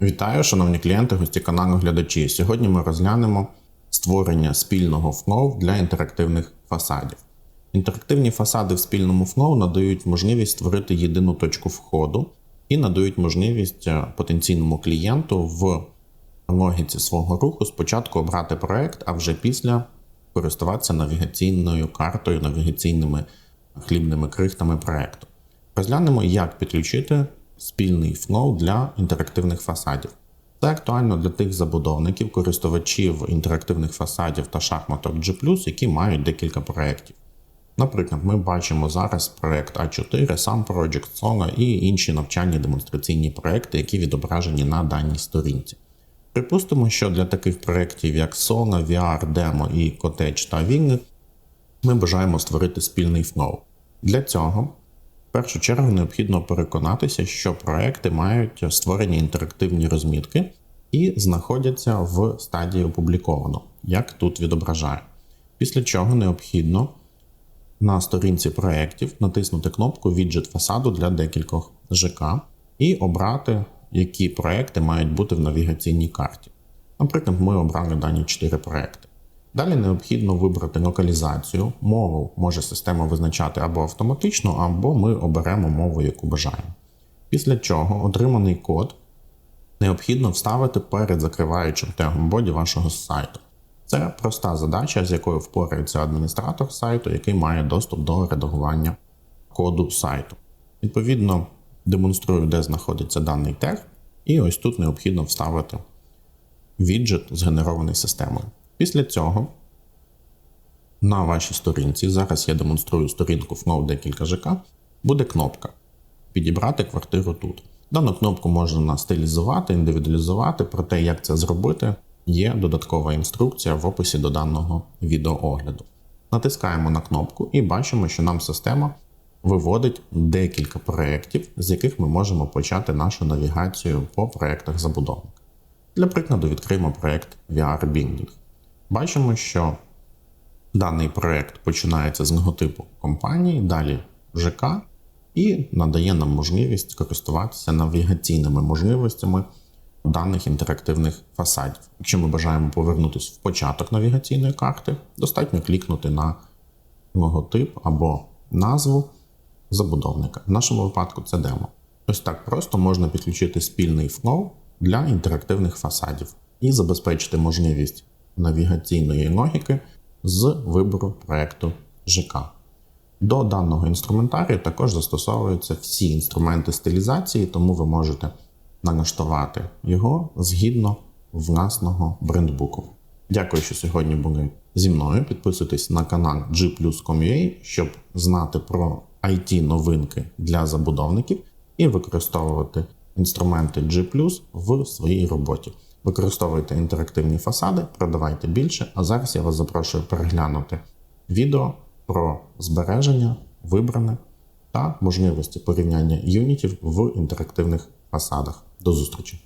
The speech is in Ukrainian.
Вітаю, шановні клієнти, гості каналу глядачі. Сьогодні ми розглянемо створення спільного FNOW для інтерактивних фасадів. Інтерактивні фасади в спільному FNOW надають можливість створити єдину точку входу і надають можливість е, потенційному клієнту в логіці свого руху спочатку обрати проект, а вже після користуватися навігаційною картою, навігаційними хлібними крихтами проекту. Розглянемо, як підключити спільний FNOW для інтерактивних фасадів. Це актуально для тих забудовників, користувачів інтерактивних фасадів та шахматок G+, які мають декілька проєктів. Наприклад, ми бачимо зараз проєкт А4, сам Project Solo і інші навчальні демонстраційні проекти, які відображені на даній сторінці. Припустимо, що для таких проєктів, як Solo, VR, Demo і Cottage та Winged, ми бажаємо створити спільний FNOW. Для цього першу чергу необхідно переконатися, що проекти мають створені інтерактивні розмітки і знаходяться в стадії опубліковано, як тут відображає. Після чого необхідно на сторінці проєктів натиснути кнопку Віджит фасаду для декількох ЖК і обрати, які проекти мають бути в навігаційній карті. Наприклад, ми обрали дані 4 проекти. Далі необхідно вибрати локалізацію. Мову може система визначати або автоматично, або ми оберемо мову, яку бажаємо. Після чого отриманий код необхідно вставити перед закриваючим тегом боді вашого сайту. Це проста задача, з якою впорається адміністратор сайту, який має доступ до редагування коду сайту. Відповідно, демонструю, де знаходиться даний тег, і ось тут необхідно вставити віджит, згенерований системою. Після цього на вашій сторінці, зараз я демонструю сторінку FNOW декілька ЖК, буде кнопка Підібрати квартиру тут. Дану кнопку можна стилізувати, індивідуалізувати, про те, як це зробити, є додаткова інструкція в описі до даного відеоогляду. Натискаємо на кнопку і бачимо, що нам система виводить декілька проєктів, з яких ми можемо почати нашу навігацію по проєктах забудовника. Для прикладу, відкриємо проєкт VR Binding. Бачимо, що даний проєкт починається з логотипу компанії, далі ЖК, і надає нам можливість користуватися навігаційними можливостями даних інтерактивних фасадів. Якщо ми бажаємо повернутися в початок навігаційної карти, достатньо клікнути на логотип або назву забудовника. В нашому випадку це демо. Ось так просто можна підключити спільний FNOW для інтерактивних фасадів і забезпечити можливість навігаційної логіки з вибору проекту ЖК. До даного інструментарію також застосовуються всі інструменти стилізації, тому ви можете налаштувати його згідно власного брендбуку. Дякую, що сьогодні були зі мною. Підписуйтесь на канал G+.com.ua, щоб знати про IT новинки для забудовників і використовувати інструменти G в своїй роботі. Використовуйте інтерактивні фасади, продавайте більше, а зараз я вас запрошую переглянути відео про збереження, вибране та можливості порівняння юнітів в інтерактивних фасадах. До зустрічі!